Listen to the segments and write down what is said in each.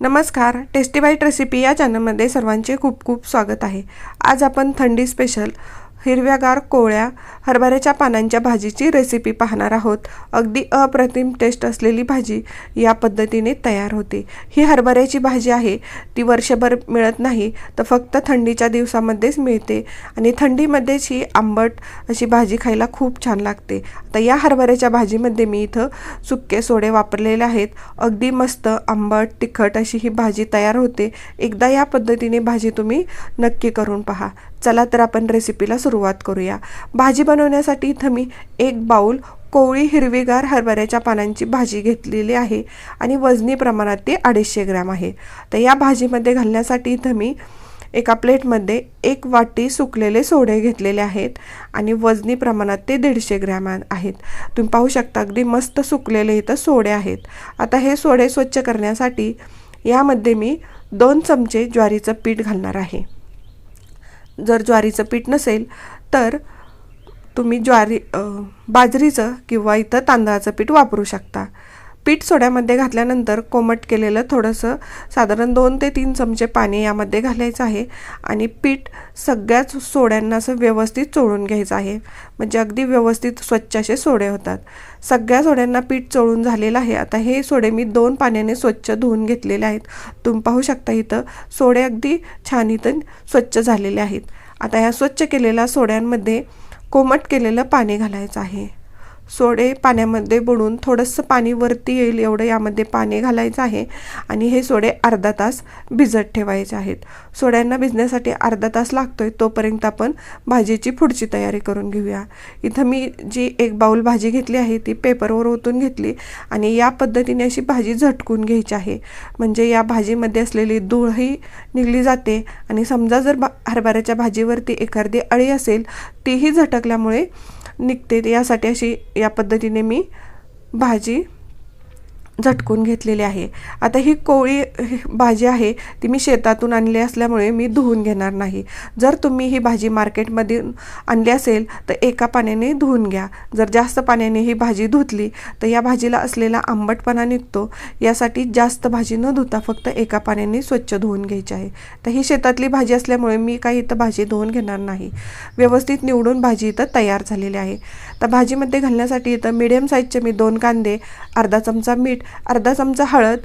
नमस्कार tasty bite recipe या चॅनलमध्ये सर्वांचे खूप खूप स्वागत आहे. आज आपण थंडी स्पेशल हिरव्यागार कोळ्या हरभऱ्याच्या पानांच्या भाजीची रेसिपी पाहणार आहोत. अगदी अप्रतिम टेस्ट असलेली भाजी या पद्धतीने तयार होते. ही हरभऱ्याची भाजी आहे. ती वर्षभर मिळत नाही तर फक्त थंडीच्या दिवसामध्येच मिळते आणि थंडीमध्येच ही आंबट अशी भाजी खायला खूप छान लागते. आता या हरभऱ्याच्या भाजीमध्ये मी इथं सुके सोडे वापरलेले आहेत. अगदी मस्त आंबट तिखट अशी ही भाजी तयार होते. एकदा या पद्धतीने भाजी तुम्ही नक्की करून पहा. चला तर आपण रेसिपीला सुरुवात करूया. भाजी बनवण्यासाठी इथं मी एक बाऊल कोवळी हिरवीगार हरभऱ्याच्या पानांची भाजी घेतलेली आहे आणि वजनी प्रमाणात ते अडीचशे ग्रॅम आहे. तर या भाजीमध्ये घालण्यासाठी इथं मी एका प्लेटमध्ये एक वाटी सुकलेले सोडे घेतलेले आहेत आणि वजनी प्रमाणात ते दीडशे ग्रॅम आहेत. तुम्ही पाहू शकता अगदी मस्त सुकलेले इथं सोडे आहेत. आता हे सोडे स्वच्छ करण्यासाठी यामध्ये मी दोन चमचे ज्वारीचं पीठ घालणार आहे. जर ज्वारीचं पीठ नसेल तर तुम्ही ज्वारी बाजरीचं किंवा इथं तांदळाचं पीठ वापरू शकता. पीठ सोड्यामध्ये घातल्यानंतर कोमट केलेलं थोडंसं साधारण दोन ते तीन चमचे पाणी यामध्ये घालायचं आहे आणि पीठ सगळ्याच सोड्यांना असं व्यवस्थित चोळून घ्यायचं आहे. म्हणजे अगदी व्यवस्थित स्वच्छ असे सोडे होतात. सगळ्या सोड्यांना पीठ चोळून झालेलं आहे. आता हे सोडे मी दोन पाण्याने स्वच्छ धुवून घेतलेले आहेत. तुम्ही पाहू शकता इथं सोडे अगदी छान इथं स्वच्छ झालेले आहेत. आता ह्या स्वच्छ केलेल्या सोड्यांमध्ये कोमट केलेलं पाणी घालायचं आहे. सोडे पाण्यामध्ये बुडून थोडंसं पाणी वरती येईल एवढं यामध्ये पाणी घालायचं आहे. आणि हे सोडे अर्धा तास भिजत ठेवायचे आहेत. सोड्यांना भिजण्यासाठी अर्धा तास लागतोय तोपर्यंत आपण भाजीची पुढची तयारी करून घेऊया. इथं मी जी एक बाऊल भाजी घेतली आहे ती पेपरवर ओतून घेतली आणि या पद्धतीने अशी भाजी झटकून घ्यायची आहे. म्हणजे या भाजीमध्ये असलेली धूळही निघली जाते आणि समजा जर भा हरभऱ्याच्या भाजीवरती एखादी अळी असेल तीही झटकल्यामुळे निघते. यासाठी अशी या पद्धतीने मी भाजी झटकून घेतलेली आहे. आता ही कोळी भाजी आहे ती मी शेतातून आणली असल्यामुळे मी धुवून घेणार नाही. जर तुम्ही ही भाजी मार्केटमध्ये आणली असेल तर एका पाण्याने धुवून घ्या. जर जास्त पाण्याने ही भाजी धुतली तर या भाजीला असलेला आंबटपणा निघतो. यासाठी जास्त भाजी न धुता फक्त एका पाण्याने स्वच्छ धुवून घ्यायची आहे. तर ही शेतातली भाजी असल्यामुळे मी काही इथं भाजी धुवून घेणार नाही. व्यवस्थित निवडून भाजी इथं तयार झालेली आहे. तर भाजीमध्ये घालण्यासाठी इथं मिडियम साईजचे मी दोन कांदे अर्धा चमचा मीठ अर्धा चमचा हळद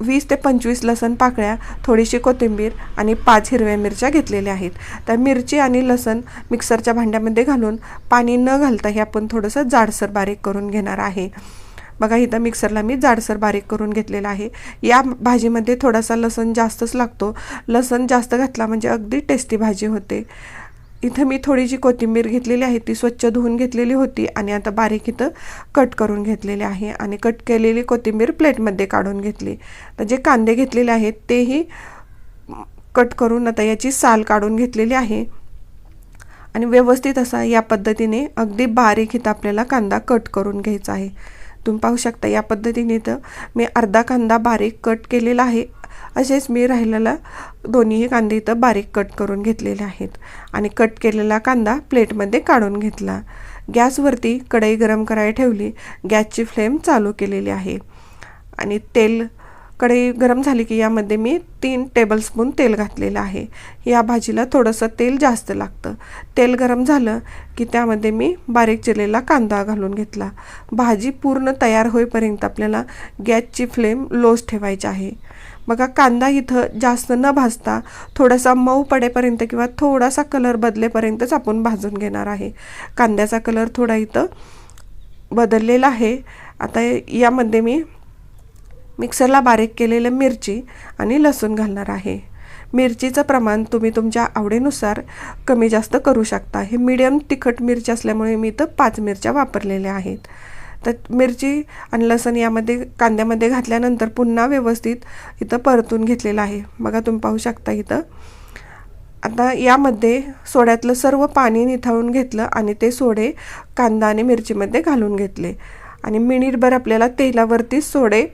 वीस ते पंचवीस लसण पाकळ्या थोडीशी कोथिंबीर आणि पाच हिरव्या मिरच्या घेतलेल्या आहेत. तर मिरची आणि लसण मिक्सरच्या भांड्यामध्ये घालून पाणी न घालता हे आपण थोडंसं जाडसर बारीक करून घेणार आहे. बघा इथं मिक्सरला मी जाडसर बारीक करून घेतलेला आहे. या भाजीमध्ये थोडासा लसण जास्तच लागतो. लसण जास्त घातला म्हणजे अगदी टेस्टी भाजी होते. इथं मी थोडी जी कोथिंबीर घेतलेली आहे ती स्वच्छ धुवून घेतलेली होती आणि आता बारीक इथं कट करून घेतलेली आहे आणि कट केलेली कोथिंबीर प्लेटमध्ये काढून घेतली. तर जे कांदे घेतलेले आहेत तेही कट करून आता याची साल काढून घेतलेली आहे. आणि व्यवस्थित असा या पद्धतीने अगदी बारीक इथं आपल्याला कांदा कट करून घ्यायचा आहे. तुम्ही पाहू शकता या पद्धतीने तर मी अर्धा कांदा बारीक कट केलेला आहे. असेच मी राहिलेला दोन्हीही कांदे इथं बारीक कट करून घेतलेले आहेत. आणि कट केलेला कांदा प्लेटमध्ये काढून घेतला. गॅसवरती कढई गरम करायला ठेवली. गॅसची फ्लेम चालू केलेली आहे. आणि तेल कढई गरम झाली की यामध्ये मी तीन टेबलस्पून तेल घातलेलं आहे. या भाजीला थोडंसं तेल जास्त लागतं. तेल गरम झालं की त्यामध्ये मी बारीक चिरलेला कांदा घालून घेतला. भाजी पूर्ण तयार होईपर्यंत आपल्याला गॅसची फ्लेम लोज ठेवायची आहे. बघा कांदा इथं जास्त न भाजता थोडासा मऊ पडेपर्यंत किंवा थोडासा कलर बदलेपर्यंतच आपण भाजून घेणार आहे. कांद्याचा कलर थोडा इथं बदललेला आहे. आता यामध्ये मी मिक्सरला बारीक केलेलं मिरची आणि लसूण घालणार आहे. मिरचीचं प्रमाण तुम्ही तुमच्या आवडीनुसार कमी जास्त करू शकता. हे मीडियम तिखट मिरची असल्यामुळे मी इथं पाच मिरच्या वापरलेल्या आहेत. तर मिरची आणि लसण यामध्ये कांद्यामध्ये घातल्यानंतर पुन्हा व्यवस्थित इथं परतून घेतलेलं आहे. बघा तुम्ही पाहू शकता इथं. आता यामध्ये सोड्यातलं सर्व पाणी निथळून घेतलं आणि ते सोडे कांदा आणि मिरचीमध्ये घालून घेतले. आणि मिनिटभर आपल्याला तेलावरती सोडे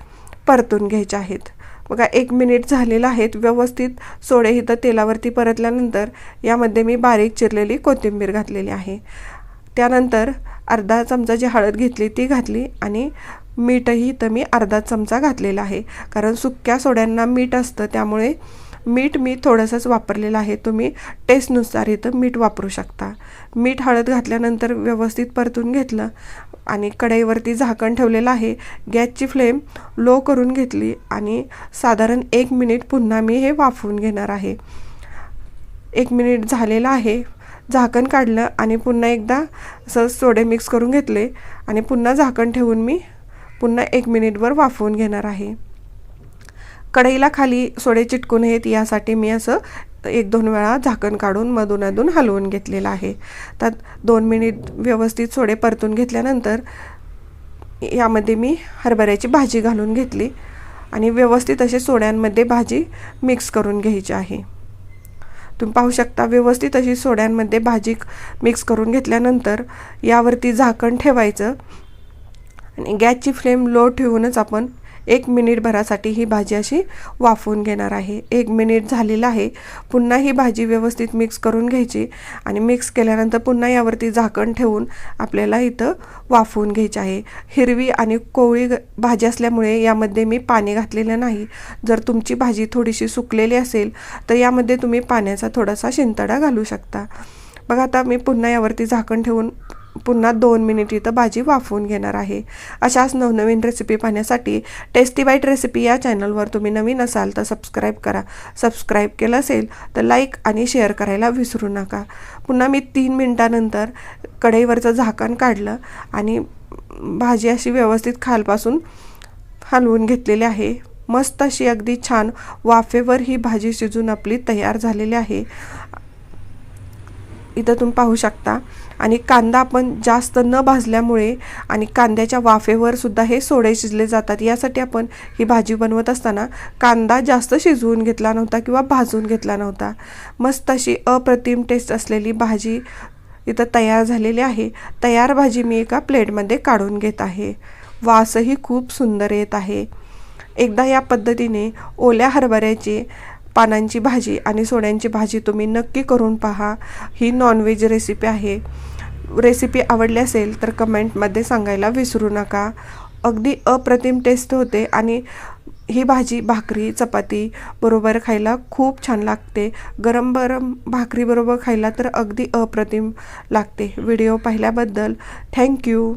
परतून घ्यायचे आहेत. बघा एक मिनिट झालेलं आहेत. व्यवस्थित सोडे इथं तेलावरती परतल्यानंतर यामध्ये मी बारीक चिरलेली कोथिंबीर घातलेली आहे. त्यानंतर अर्धा चमचा जी हळद घेतली ती घातली आणि मीठही इथं मी अर्धा चमचा घातलेला आहे. कारण सुक्या सोड्यांना मीठ असतं त्यामुळे मीठ मी थोडंसंच वापरलेलं आहे. तुम्ही टेस्टनुसार इथं मीठ वापरू शकता. मीठ हळद घातल्यानंतर व्यवस्थित परतून घेतलं आणि कढईवरती झाकण ठेवलेलं आहे. गॅसची फ्लेम लो करून घेतली आणि साधारण एक मिनिट पुन्हा मी हे वाफवून घेणार आहे. एक मिनिट झालेलं आहे. झाकण काढलं आणि पुन्हा एकदा असं सोडे मिक्स करून घेतले. आणि पुन्हा झाकण ठेवून मी पुन्हा एक मिनिटवर वाफवून घेणार आहे. कढईला खाली सोडे चिटकून येत यासाठी मी असं एक दोन वेळा झाकण काढून मधून अधून हलवून घेतलेलं आहे. त्यात दोन मिनिट व्यवस्थित सोडे परतून घेतल्यानंतर यामध्ये मी हरभऱ्याची भाजी घालून घेतली. आणि व्यवस्थित असे सोड्यांमध्ये भाजी मिक्स करून घ्यायची आहे. तुम्ही पाहू शकता व्यवस्थित अशी सोड्यांमध्ये भाजी मिक्स करून घेतल्यानंतर यावरती झाकण ठेवायचं. आणि गॅसची फ्लेम लो ठेवूनच आपण एक मिनिटभरासाठी ही भाजी अशी वाफवून घेणार आहे. एक मिनिट झालेलं आहे. पुन्हा ही भाजी व्यवस्थित मिक्स करून घ्यायची आणि मिक्स केल्यानंतर पुन्हा यावरती झाकण ठेवून आपल्याला इथं वाफवून घ्यायची आहे. हिरवी आणि कोवळी भाजी असल्यामुळे यामध्ये मी पाणी घातलेलं नाही. जर तुमची भाजी थोडीशी सुकलेली असेल तर यामध्ये तुम्ही पाण्याचा थोडासा शिंतडा घालू शकता. बघा आता मी पुन्हा यावरती झाकण ठेवून पुन्हा दोन मिनिट इथं भाजी वाफवून घेणार आहे. अशाच नवनवीन रेसिपी पाहण्यासाठी टेस्टी बाईट रेसिपी या चॅनलवर तुम्ही नवीन असाल तर सबस्क्राईब करा. सबस्क्राईब केलं असेल तर लाईक आणि शेअर करायला विसरू नका. पुन्हा मी तीन मिनटानंतर कढईवरचं झाकण काढलं आणि भाजी अशी व्यवस्थित खालपासून हलवून घेतलेली आहे. मस्त अशी अगदी छान वाफेवर ही भाजी शिजून आपली तयार झालेली आहे. इथं तुम्ही पाहू शकता आणि कांदा आपण जास्त न भाजल्यामुळे आणि कांद्याच्या वाफेवर सुद्धा हे सोडे शिजले जातात. यासाठी आपण ही भाजी बनवत असताना कांदा जास्त शिजवून घेतला नव्हता किंवा भाजून घेतला नव्हता. मस्त अशी अप्रतिम टेस्ट असलेली भाजी इथं तयार झालेली आहे. तयार भाजी मी एका प्लेटमध्ये काढून घेत आहे. वासही खूप सुंदर येत आहे. एकदा या पद्धतीने ओल्या हरभऱ्याचे पानांची भाजी आणि सोड्यांची भाजी तुम्ही नक्की करून पहा. ही नॉनव्हेज रेसिपी आहे. रेसिपी आवडली असेल तर कमेंटमध्ये सांगायला विसरू नका. अगदी अप्रतिम टेस्ट होते आणि ही भाजी भाकरी चपाती बरोबर खायला खूप छान लागते. गरम गरम भाकरी बरोबर खायला तर अगदी अप्रतिम लागते. व्हिडिओ पाहिल्याबद्दल थँक्यू